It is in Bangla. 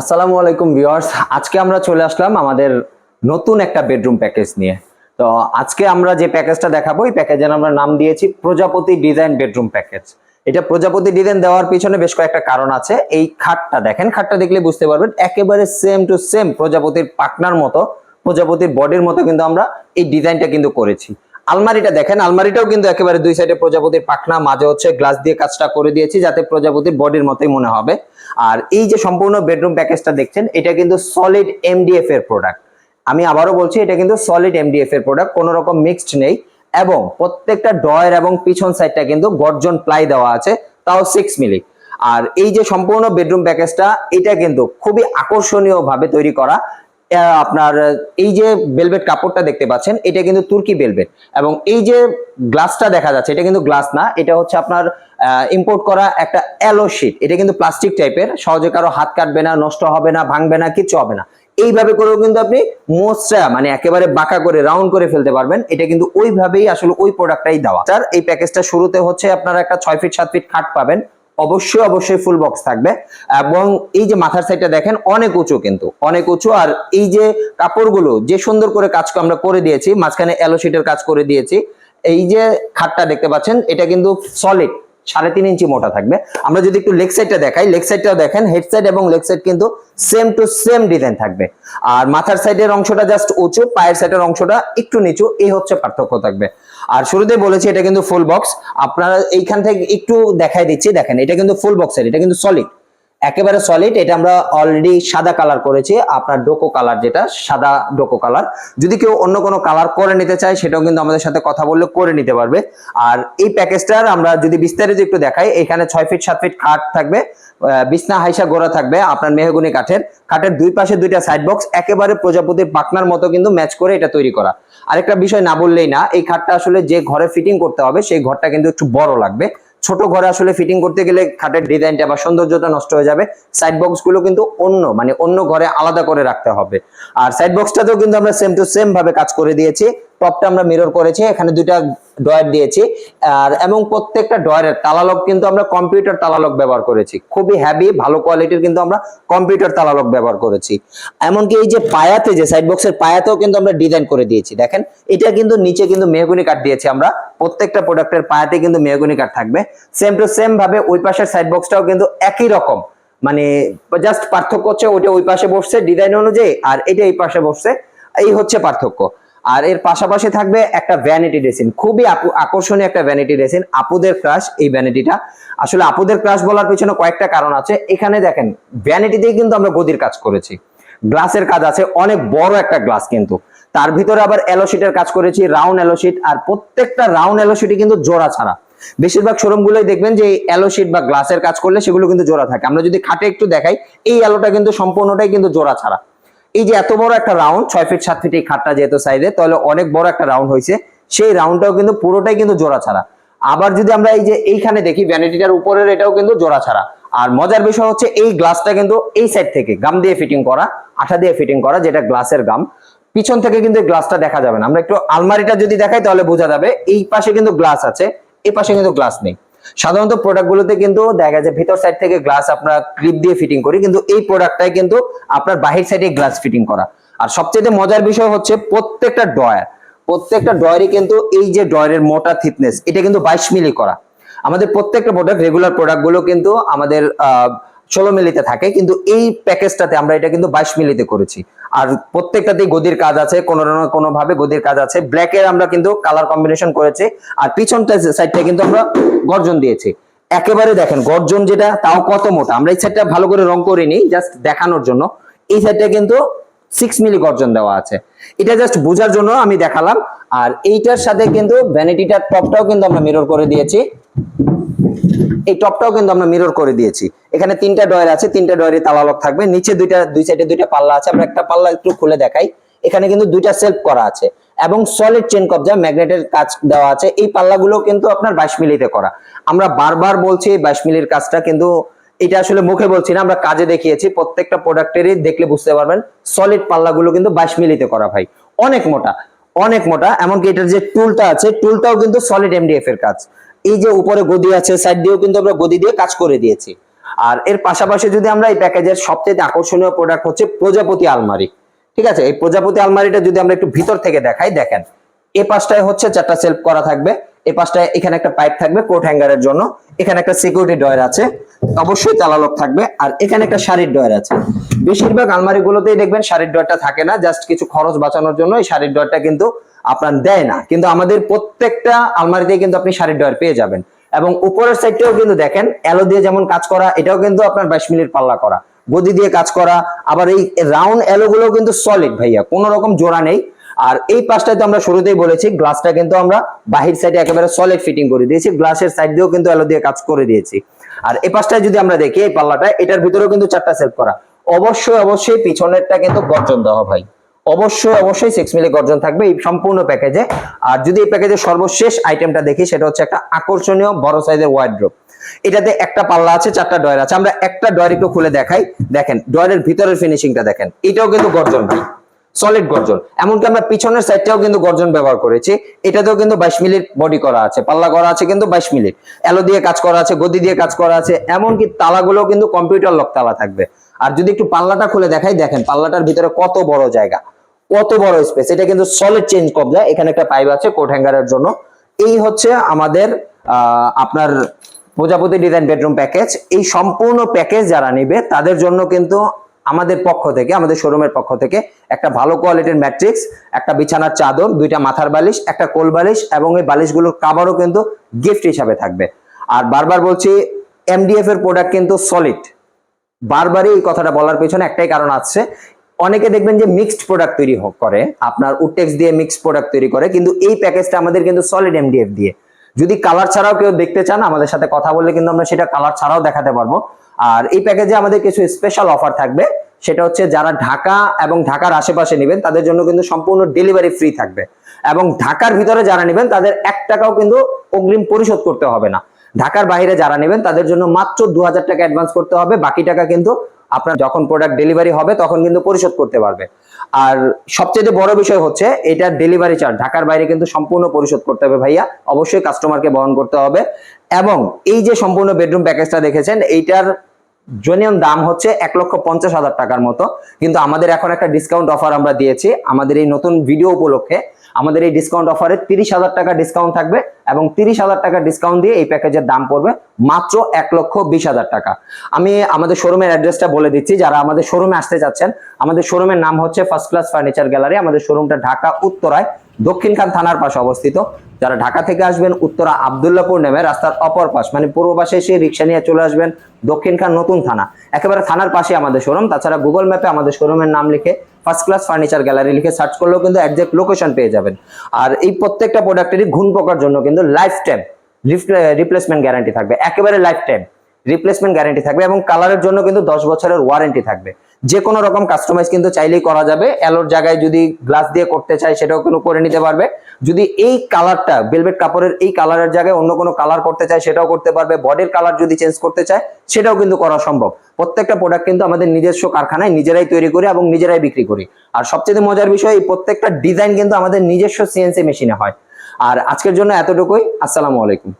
আসসালামু আলাইকুম ভিউয়ার্স। আজকে আমরা চলে আসলাম আমাদের নতুন একটা বেডরুম প্যাকেজ নিয়ে। তো আজকে আমরা যে প্যাকেজটা দেখাবো, এই প্যাকেজের আমরা নাম দিয়েছি প্রজাপতি ডিজাইন বেডরুম প্যাকেজ। এটা প্রজাপতি ডিজাইন দেওয়ার পিছনে বেশ কয়েকটা কারণ আছে। এই খাটটা দেখেন, খাটটা দেখলে বুঝতে পারবেন, একেবারে সেম টু সেম প্রজাপতির পাকনার মতো, প্রজাপতির বডির মতো কিন্তু আমরা এই ডিজাইনটা কিন্তু করেছি। আলমারিটা দেখেন, আলমারিটাও কিন্তু একেবারে দুই সাইডে প্রজাপতির পাখনা, মাঝে হচ্ছে গ্লাস দিয়ে কাজটা করে দিয়েছি যাতে প্রজাপতির বডির মতোই মনে হবে। আর এই যে সম্পূর্ণ বেডরুম প্যাকেজটা দেখছেন, এটা কিন্তু সলিড এমডিএফ এর প্রোডাক্ট আমি আবারও বলছি, এটা কিন্তু সলিড এমডিএফ এর প্রোডাক্ট কোনো রকম মিক্সড নেই। এবং প্রত্যেকটা ডয়ের এবং পিছন সাইডটা কিন্তু গর্জন প্লাই দেওয়া আছে, তাও সিক্স মিলি আর এই যে সম্পূর্ণ বেডরুম প্যাকেজটা এটা কিন্তু খুবই আকর্ষণীয় ভাবে তৈরি করা। আপনার এই যে বেলভেট কাপড়টা দেখতে পাচ্ছেন, এটা কিন্তু তুর্কি বেলভেট এবং এই যে গ্লাসটা দেখা যাচ্ছে, এটা কিন্তু গ্লাস না, এটা হচ্ছে আপনার ইম্পোর্ট করা একটা অ্যালো শিট এটা কিন্তু প্লাস্টিক টাইপের সহজে কারও হাত কাটবে না, নষ্ট হবে না, ভাঙবে না কিছু হবে না। এইভাবে করেও কিন্তু আপনি মোচা মানে একেবারে বাঁকা করে রাউন্ড করে ফেলতে পারবেন। এটা কিন্তু ওইভাবেই আসলে ওই প্রোডাক্টটাই দেওয়া। স্যার, এই প্যাকেজটা শুরুতে হচ্ছে আপনারা একটা ছয় ফিট সাত ফিট খাট পাবেন। অবশ্যই অবশ্যই ফুল বক্স থাকবে। এবং এই যে মাথার সাইডটা দেখেন, অনেক উঁচু কিন্তু, অনেক উঁচু। আর এই যে কাপড়গুলো, যে সুন্দর করে কাজ আমরা করে দিয়েছি, মাঝখানে অ্যালো শিটের কাজ করে দিয়েছি, এই যে খাটটা দেখতে পাচ্ছেন, এটা কিন্তু সলিড সাড়ে তিন ইঞ্চি মোটা থাকবে। আমরা যদি একটু লেগ সাইডটা দেখাই, লেগ সাইডটা দেখেন হেড সাইড এবং লেগ সাইড কিন্তু সেম টু সেম ডিজাইন থাকবে। আর মাথার সাইডের অংশটা জাস্ট উঁচু, পায়ের সাইডের অংশটা একটু নিচু, এই হচ্ছে পার্থক্য থাকবে। আর শুরুতে বলেছি, এটা কিন্তু ফুল বক্স আপনারা এইখান থেকে একটু দেখাই দিচ্ছি, দেখেন, এটা কিন্তু ফুল বক্সের এটা কিন্তু সলিড একেবারে সলিড এটা আমরা অলরেডি সাদা কালার করেছি, আপনার ডোকো কালার যেটা, সাদা ডোকো কালার যদি কেউ অন্য কোনো কালার করে নিতে চায়, সেটাও কিন্তু আমাদের সাথে কথা বললে করে নিতে পারবে। আর এই প্যাকেজটার আমরা যদি বিস্তারিত একটু দেখাই, এখানে ছয় ফিট সাত ফিট খাট থাকবে বিছনা হাইসা গোড়া থাকবে, আপনার মেহগুনি কাঠের। কাঠের দুই পাশে দুইটা সাইড বক্স একেবারে প্রজাপতির পাকনার মতো কিন্তু ম্যাচ করে এটা তৈরি করা। আরেকটা বিষয় না বললেই না, এই খাটটা আসলে যে ঘরে ফিটিং করতে হবে, সেই ঘরটা কিন্তু একটু বড় লাগবে। ছোট ঘরে আসলে ফিটিং করতে গেলে খাটের ডিজাইনটা বা সৌন্দর্যটা নষ্ট হয়ে যাবে। সাইড বক্সগুলো কিন্তু অন্য মানে অন্য ঘরে আলাদা করে রাখতে হবে। আর সাইড বক্সটাতেও কিন্তু আমরা সেম টু সেম ভাবে কাজ করে দিয়েছি। টপটা আমরা মিরর করেছি, এখানে দুইটা ডয়ার দিয়েছি। আর এবং প্রত্যেকটা ডয়ারের তালালক কিন্তু আমরা কম্পিউটার তালালক ব্যবহার করেছি। খুবই হ্যাভি ভালো কোয়ালিটির কিন্তু আমরা কম্পিউটার তালালক ব্যবহার করেছি। এমনকি এই যে পায়াতে, যে সাইড বক্সের পায়াতেও কিন্তু আমরা ডিজাইন করে দিয়েছি। দেখেন, এটা কিন্তু নিচে কিন্তু মেহগুনি কাঠ দিয়েছি আমরা। প্রত্যেকটা প্রোডাক্টের পায়াতে কিন্তু মেহগুনি কাঠ থাকবে। সেম টু সেম ভাবে ওই পাশের সাইড বক্সটাও কিন্তু একই রকম। মানে জাস্ট পার্থক্য হচ্ছে ওইটা ওই পাশে বসছে ডিজাইন অনুযায়ী, আর এটা এই পাশে বসছে। এই হচ্ছে পার্থক্য। আর এর পাশাপাশি থাকবে একটা ভ্যানিটি ড্রেসিন খুবই আকর্ষণীয় একটা ভ্যানিটি ড্রেসিন আপুদের ক্রাশ এই ভ্যানিটিটা আসলে আপুদের ক্রাশ বলার পিছনে কয়েকটা কারণ আছে। এখানে দেখেন ভ্যানিটিতেই কিন্তু আমরা গদির কাজ করেছি। গ্লাসের কাজ আছে, অনেক বড় একটা গ্লাস কিন্তু। তার ভিতরে আবার অ্যালোশিটের কাজ করেছি রাউন্ড অ্যালোশিট আর প্রত্যেকটা রাউন্ড অ্যালোশিটই কিন্তু জোড়া ছাড়া। বেশিরভাগ শোরুম গুলোই দেখবেন যে অ্যালোশিট বা গ্লাসের কাজ করলে সেগুলো কিন্তু জোড়া থাকে। আমরা যদি খাটে একটু দেখাই, এই অ্যালোটা কিন্তু সম্পূর্ণটাই কিন্তু জোড়া ছাড়া। এই যে এত বড় একটা রাউন্ড ছয় ফিট সাত ফিট এই খাটটা যেহেতু সাইজে তাহলে অনেক বড় একটা রাউন্ড হয়েছে। সেই রাউন্ডটাও কিন্তু পুরোটাই কিন্তু জোড়া ছাড়া। আবার যদি আমরা এই যে এইখানে দেখি ভ্যানিটিটার উপরের এটাও কিন্তু জোড়া ছাড়া। আর মজার বিষয় হচ্ছে, এই গ্লাসটা কিন্তু এই সাইড থেকে গাম দিয়ে ফিটিং করা, আঠা দিয়ে ফিটিং করা, যেটা গ্লাসের গাম পিছন থেকে কিন্তু গ্লাসটা দেখা যাবে না। আমরা একটু আলমারিটা যদি দেখাই, তাহলে বোঝা যাবে, এই পাশে কিন্তু গ্লাস আছে এই পাশে কিন্তু গ্লাস নেই। সাধারণত প্রোডাক্ট গুলোতে কিন্তু দেখা যায় ভিতর সাইড থেকে গ্লাস আপনার ক্লিপ দিয়ে ফিটিং করি, কিন্তু এই প্রোডাক্টটাই কিন্তু আপনার বাহির সাইডে গ্লাস ফিটিং করা। আর সবচেয়ে মজার বিষয় হচ্ছে প্রত্যেকটা ডয়ার প্রত্যেকটা ড্রয়ারই কিন্তু এই যে ডয়ারের মোটা থিকনেস এটা কিন্তু বাইশ মিলি করা। আমাদের প্রত্যেকটা প্রোডাক্ট রেগুলার প্রোডাক্টগুলো কিন্তু আমাদের ষোলো মিলিতে থাকে, কিন্তু এই প্যাকেজটাতে আমরা এটা কিন্তু বাইশ মিলিতে করেছি। আর প্রত্যেকটাতেই গদির কাজ আছে, কোনো না কোনো ভাবে গদির কাজ আছে। ব্ল্যাক এর আমরা কিন্তু কালার কম্বিনেশন করেছি, আর পিছনটা সাইডটা কিন্তু আমরা গর্জন দিয়েছি। একেবারে দেখেন, গর্জন যেটা, তাও কত মোটা? আমরা এই সাইডটা ভালো করে রং করিনি জাস্ট দেখানোর জন্য। এই সাইডটা কিন্তু সিক্স মিলি গর্জন দেওয়া আছে। এটা জাস্ট বোঝার জন্য আমি দেখালাম। আর এইটার সাথে কিন্তু ভ্যানিটিটার টপটাও কিন্তু আমরা মিরর করে দিয়েছি। এই টপটাও কিন্তু আমরা মিরর করে দিয়েছি। এখানে তিনটা ডয়ার আছে, তিনটা ডয়ারে তালা লক থাকবে। নিচে দুইটা, দুই সাইডে দুইটা পাল্লা আছে, আমরা একটা পাল্লা একটু খুলে দেখাই। এখানে কিন্তু দুইটা সেলফ করা আছে এবং সলিড চেন কবজা ম্যাগনেটের কাজ দেওয়া আছে। এই পাল্লাগুলো কিন্তু আপনার বাইশ মিলিতে করা। আমরা বারবার বলছি বাইশ মিলির কাজটা কিন্তু এটা আসলে মুখে বলছি না, আমরা কাজে দেখিয়েছি। প্রত্যেকটা প্রোডাক্টেরই দেখলে বুঝতে পারবেন সলিড পাল্লাগুলো কিন্তু বাইশ মিলিতে করা ভাই। অনেক মোটা অনেক মোটা, এমনকি এটার যে টুলটা আছে টুলটাও কিন্তু সলিড এমডিএফ এর কাজ। এই যে উপরে গদি আছে সাইড দিয়েও কিন্তু আমরা গদি দিয়ে কাজ করে দিয়েছি। আর এর পাশাপাশি যদি আমরা এই প্যাকেজের সবচেয়ে আকর্ষণীয় প্রোডাক্ট হচ্ছে প্রজাপতি আলমারি। ঠিক আছে? এই প্রজাপতি আলমারিটা যদি আমরা একটু ভিতর থেকে দেখাই, দেখেন। এ পাশটায় হচ্ছে চারটা সেলফ করা থাকবে। এ পাশটায় এখানে একটা পাইপ থাকবে কোট হ্যাঙ্গারের জন্য। এখানে একটা সিকিউরিটি ডয়ার আছে, অবশ্যই তালালক থাকবে। আর এখানে একটা শাড়ির ডয়ার আছে। বেশিরভাগ আলমারিগুলোতেই দেখবেন শাড়ির ডয়ারটা থাকে না জাস্ট কিছু খরচ বাঁচানোর জন্য এই শাড়ির ডয়ারটা কিন্তু আপনার দেয় না। কিন্তু আমাদের প্রত্যেকটা আলমারিতে কিন্তু আপনি শাড়ির ডয়ার পেয়ে যাবেন। এবং উপরের সাইডটাও কিন্তু দেখেন অ্যালো দিয়ে যেমন কাজ করা, এটাও কিন্তু আপনার বাইশ মিনিট পাল্লা করা। গদি দিয়ে কাজ করা, আবার এই রাউন্ড অ্যালো গুলো কিন্তু সলিড ভাইয়া, কোনো রকম জোড়া নেই। আর এই পাশটাতে আমরা শুরুতেই বলেছি গ্লাসটা কিন্তু আমরা বাহির সাইডে একেবারে সলিড ফিটিং করে দিয়েছি গ্লাসের সাইড দিয়েও কিন্তু অ্যালো দিয়ে কাজ করে দিয়েছি। আর এই পাশটায় যদি আমরা দেখি, এই পাল্লাটা, এটার ভিতরেও কিন্তু চারটা সেট করা। অবশ্যই অবশ্যই পিছনেরটা কিন্তু গর্জন দেওয়া ভাই। অবশ্যই অবশ্যই সিক্স মিলি গর্জন থাকবে এই সম্পূর্ণ প্যাকেজে আর যদি এই প্যাকেজের সর্বশেষ আইটেমটা দেখি, সেটা হচ্ছে একটা আকর্ষণীয় বড় সাইজের ওয়াইড্রোপ এটাতে একটা পাল্লা আছে, চারটা ডয়ার আছে। আমরা একটা ডয়ার একটু খুলে দেখাই। দেখেন ডয়ারের ভিতরের ফিনিশিংটা দেখেন। এটাও কিন্তু গর্জন ভাই। সলিড গর্জন। এমনকি আমরা পিছনের সাইডটাও কিন্তু গর্জন ব্যবহার করেছি। এটাতেও কিন্তু বাইশ মিনিট বডি করা আছে। পাল্লা করা আছে কিন্তু বাইশ মিনিট এলো দিয়ে কাজ করা আছে, গদি দিয়ে কাজ করা আছে। এমনকি তালাগুলো কিন্তু কম্পিউটার লক তালা থাকবে। আর যদি একটু পাল্লাটা খুলে দেখাই, দেখেন পাল্লাটার ভিতরে কত বড় জায়গা। কত বড় স্পেস এটা কিন্তু সলিড চেঞ্জ কবজা এখানে একটা পাইপ আছে কোট হ্যাঙ্গারের জন্য। এই হচ্ছে আমাদের আপনার প্রজাপতি ডিজাইন বেডরুম প্যাকেজ এই সম্পূর্ণ প্যাকেজ যারা নেবে, তাদের জন্য কিন্তু আমাদের পক্ষ থেকে, আমাদের শোরুমের পক্ষ থেকে একটা ভালো কোয়ালিটির ম্যাট্রিক্স একটা বিছানার চাদর, দুইটা মাথার বালিশ, একটা কোল বালিশ, এবং এই বালিশগুলোর কাভারও কিন্তু গিফট হিসাবে থাকবে। আর বারবার বলছি এমডিএফ এর প্রোডাক্ট কিন্তু সলিড বারবারই এই কথাটা বলার পেছনে একটাই কারণ আছে অনেকে দেখবেন যে মিক্সড প্রোডাক্ট তৈরি করে, আপনার উটেক্স দিয়ে মিক্সড প্রোডাক্ট তৈরি করে, কিন্তু এই প্যাকেজটা আমাদের কিন্তু সলিড এমডিএফ দিয়ে। যদি কালার ছাড়াও কেউ দেখতে চান, আমাদের সাথে কথা বললে কিন্তু আমরা সেটা কালার ছাড়াও দেখাতে পারব। আর এই প্যাকেজে আমাদের কিছু স্পেশাল অফার থাকবে। সেটা হচ্ছে যারা ঢাকা এবং ঢাকার আশেপাশে নেবেন, তাদের জন্য কিন্তু সম্পূর্ণ ডেলিভারি ফ্রি থাকবে। এবং ঢাকার ভিতরে যারা নেবেন, তাদের এক টাকাও কিন্তু অগ্রিম পরিশোধ করতে হবে না। ঢাকার বাইরে যারা নেবেন, তাদের জন্য মাত্র দু হাজার টাকা অ্যাডভান্স করতে হবে। বাকি টাকা কিন্তু আপনার যখন প্রোডাক্ট ডেলিভারি হবে, তখন কিন্তু পরিশোধ করতে পারবে। আর সবচেয়ে বড় বিষয় হচ্ছে এটার ডেলিভারি চার্জ ঢাকার বাইরে কিন্তু সম্পূর্ণ পরিশোধ করতে হবে ভাইয়া। অবশ্যই কাস্টমারকে বহন করতে হবে। এবং এই যে সম্পূর্ণ বেডরুম প্যাকেজটা দেখেছেন, এইটার জনীয় দাম হচ্ছে এক লক্ষ পঞ্চাশ হাজার টাকার মতো। কিন্তু আমাদের এখন একটা ডিসকাউন্ট অফার আমরা দিয়েছি। আমাদের এই নতুন ভিডিও উপলক্ষে আমাদের এই ডিসকাউন্ট অফারে তিরিশ হাজার টাকা ডিসকাউন্ট থাকবে এবং তিরিশ হাজার টাকা ডিসকাউন্ট দিয়ে এই প্যাকেজের দাম পড়বে মাত্র এক লক্ষ বিশ হাজার টাকা। আমি আমাদের শোরুমের অ্যাড্রেসটা বলে দিচ্ছি, যারা আমাদের শোরুমে আসতে চাচ্ছেন, আমাদের শোরুমের নাম হচ্ছে ফার্স্ট ক্লাস ফার্নিচার গ্যালারি আমাদের শোরুমটা ঢাকা, উত্তরায় দক্ষিণখান থানার পাশে অবস্থিত। যারা ঢাকা থেকে আসবেন, উত্তরা আবদুল্লাপুর নেমে রাস্তার অপর পাশ মানে পূর্ব পাশে এসে রিক্সা নিয়ে চলে আসবেন দক্ষিণখান নতুন থানা। একেবারে থানার পাশে আমাদের শোরুম তাছাড়া গুগল ম্যাপে আমাদের শোরুমের নাম লিখে ফার্স্ট ক্লাস ফার্নিচার গ্যালারি লিখে সার্চ করলেও কিন্তু একজ্যাক্ট লোকেশন পেয়ে যাবেন। আর এই প্রত্যেকটা প্রোডাক্টেরই ঘুণ পোকার জন্য কিন্তু লাইফ টাইম রিপ্লেসমেন্ট গ্যারান্টি থাকবে। একেবারে লাইফ টাইম রিপ্লেসমেন্ট গ্যারান্টি থাকবে এবং কালারের জন্য কিন্তু দশ বছরের ওয়ারেন্টি থাকবে। যে কোনো রকম কাস্টমাইজ কিন্তু চাইলেই করা যাবে। অ্যালোর জায়গায় যদি গ্লাস দিয়ে করতে চাই সেটাও কিন্তু করে নিতে পারবে। যদি এই কালারটা ভেলভেট কাপড়ের এই কালারের জায়গায় অন্য কোনো কালার করতে চায়, সেটাও করতে পারবে। বডির কালার যদি চেঞ্জ করতে চায়, সেটাও কিন্তু করা সম্ভব। প্রত্যেকটা প্রোডাক্ট কিন্তু আমাদের নিজস্ব কারখানায় নিজেরাই তৈরি করি এবং নিজেরাই বিক্রি করি। আর সবচেয়ে মজার বিষয়, এই প্রত্যেকটা ডিজাইন কিন্তু আমাদের নিজস্ব সিএনসি মেশিনে হয়। আর আজকের জন্য এতটুকুই। আসসালামু আলাইকুম।